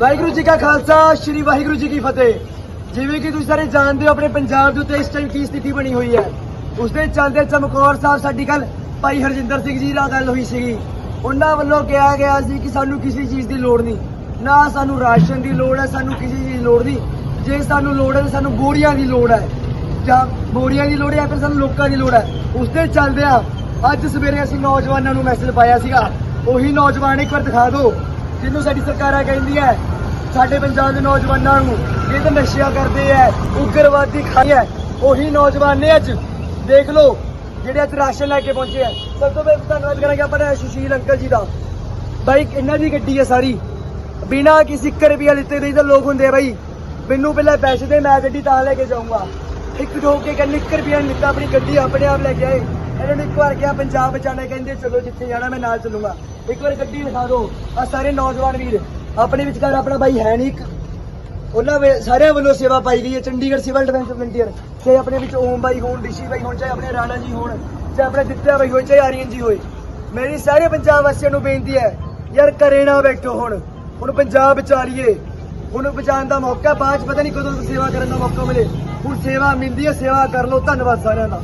ਵਾਹਿਗੁਰੂ ਜੀ ਕਾ ਖਾਲਸਾ, ਸ੍ਰੀ ਵਾਹਿਗੁਰੂ ਜੀ ਕੀ ਫਤਿਹ। ਜਿਵੇਂ ਕਿ ਤੁਸੀਂ ਸਾਰੇ ਜਾਣਦੇ ਹੋ, ਆਪਣੇ ਪੰਜਾਬ ਦੇ ਉੱਤੇ ਇਸ ਟਾਈਮ ਕੀ ਸਥਿਤੀ ਬਣੀ ਹੋਈ ਹੈ। ਉਸ ਦੇ ਚੱਲਦੇ ਚਮਕੌਰ ਸਾਹਿਬ ਸਾਡੀ ਗੱਲ ਭਾਈ ਹਰਜਿੰਦਰ ਸਿੰਘ ਜੀ ਨਾਲ ਗੱਲ ਹੋਈ ਸੀਗੀ। ਉਹਨਾਂ ਵੱਲੋਂ ਕਿਹਾ ਗਿਆ ਸੀ ਕਿ ਸਾਨੂੰ ਕਿਸੇ ਚੀਜ਼ ਦੀ ਲੋੜ ਨਹੀਂ। ਨਾ ਸਾਨੂੰ ਰਾਸ਼ਨ ਦੀ ਲੋੜ ਹੈ, ਸਾਨੂੰ ਕਿਸੇ ਚੀਜ਼ ਦੀ ਲੋੜ ਨਹੀਂ। ਜੇ ਸਾਨੂੰ ਲੋੜ ਹੈ ਸਾਨੂੰ ਬੋਰੀਆਂ ਦੀ ਲੋੜ ਹੈ। ਜਾਂ ਬੋਰੀਆਂ ਦੀ ਲੋੜ ਹੈ ਜਾਂ ਫਿਰ ਸਾਨੂੰ ਲੋਕਾਂ ਦੀ ਲੋੜ ਹੈ। ਉਸ ਦੇ ਚੱਲਦਿਆਂ ਅੱਜ ਸਵੇਰੇ ਅਸੀਂ ਨੌਜਵਾਨਾਂ ਨੂੰ ਮੈਸੇਜ ਪਾਇਆ ਸੀਗਾ। ਉਹੀ ਨੌਜਵਾਨ ਇੱਕ ਵਾਰ ਦਿਖਾ ਦਿਓ। ਜਿਹਨੂੰ ਸਾਡੀ ਸਰਕਾਰਾਂ ਕਹਿੰਦੀ ਹੈ, ਸਾਡੇ ਪੰਜਾਬ ਦੇ ਨੌਜਵਾਨਾਂ ਨੂੰ ਇਹ ਤਾਂ ਨਸ਼ਿਆਂ ਕਰਦੇ ਐ ਉਗਰਵਾਦੀ ਖਾਈ ਹੈ, ਉਹੀ ਨੌਜਵਾਨ ਨੇ ਅੱਜ, ਦੇਖ ਲਓ, ਜਿਹੜੇ ਅੱਜ ਰਾਸ਼ਨ ਲੈ ਕੇ ਪਹੁੰਚੇ ਐ ਸਭ ਤੋਂ ਪਹਿਲਾਂ ਧੰਨਵਾਦ ਕਰਾਂਗੇ ਆਪਾਂ ਸੁਸ਼ੀਲ ਅੰਕਲ ਜੀ ਦਾ। ਬਾਈ, ਇਹਨਾਂ ਦੀ ਗੱਡੀ ਹੈ ਸਾਰੀ। ਬਿਨਾ ਕਿਸੇ ਇੱਕ ਰੁਪਿਆ ਲਿੱਤੇ ਦੇ ਤਾਂ ਲੋਕ ਹੁੰਦੇ ਆ ਬਾਈ। ਮੈਨੂੰ ਪਹਿਲਾਂ ਪੈਸੇ ਦੇ, ਮੈਂ ਗੱਡੀ ਤਾਂ ਲੈ ਕੇ ਜਾਊਂਗਾ। ਇੱਕ ਜੋ ਕੇ ਕਹਿੰਦੇ, ਇੱਕ ਰੁਪਿਆ ਨਹੀਂ ਲਿੱਤਾ ਆਪਣੀ ਗੱਡੀ ਆਪਣੇ ਆਪ ਲੈ ਕੇ ਆਏ। ਇਹਨਾਂ ਨੇ ਇੱਕ ਵਾਰ ਕਿਹਾ, ਪੰਜਾਬ ਬਚਾਣਾ ਕਹਿੰਦੇ ਚਲੋ ਜਿੱਥੇ ਜਾਣਾ, ਮੈਂ ਨਾਲ ਚੱਲੂਗਾ। ਇੱਕ ਵਾਰ ਗੱਡੀ ਦਿਖਾ ਦਿਓ। ਆ ਸਾਰੇ ਨੌਜਵਾਨ ਵੀਰ, ਆਪਣੇ ਵਿਚਕਾਰ ਆਪਣਾ ਬਾਈ ਹੈ ਨਹੀਂ ਇੱਕ। ਉਹਨਾਂ ਸਾਰਿਆਂ ਵੱਲੋਂ ਸੇਵਾ ਪਾਈ ਗਈ ਹੈ, ਚੰਡੀਗੜ੍ਹ ਸਿਵਲ ਡਿਫੈਂਸ ਵਲੰਟੀਅਰ। ਚਾਹੇ ਆਪਣੇ ਵਿੱਚ ਓਮ ਬਾਈ ਹੋਣ, ਰਿਸ਼ੀ ਬਾਈ ਹੋਣ, ਚਾਹੇ ਆਪਣੇ ਰਾਣਾ ਜੀ ਹੋਣ, ਚਾਹੇ ਆਪਣੇ ਦਿੱਤਿਆ ਬਾਈ ਹੋਏ, ਚਾਹੇ ਆਰੀਅਨ ਜੀ ਹੋਏ। ਮੇਰੀ ਸਾਰੇ ਪੰਜਾਬ ਵਾਸੀਆਂ ਨੂੰ ਬੇਨਤੀ ਹੈ, ਯਾਰ ਕਰੇ ਨਾ ਬੈਠੋ ਹੁਣ। ਹੁਣ ਪੰਜਾਬ ਵਿਚਾਰੀਏ ਉਹਨੂੰ ਬਚਾਉਣ ਦਾ ਮੌਕਾ, ਬਾਅਦ 'ਚ ਪਤਾ ਨਹੀਂ ਕਦੋਂ ਸੇਵਾ ਕਰਨ ਦਾ ਮੌਕਾ ਮਿਲੇ। ਹੁਣ ਸੇਵਾ ਮਿਲਦੀ ਹੈ, ਸੇਵਾ ਕਰ ਲਓ। ਧੰਨਵਾਦ ਸਾਰਿਆਂ ਦਾ।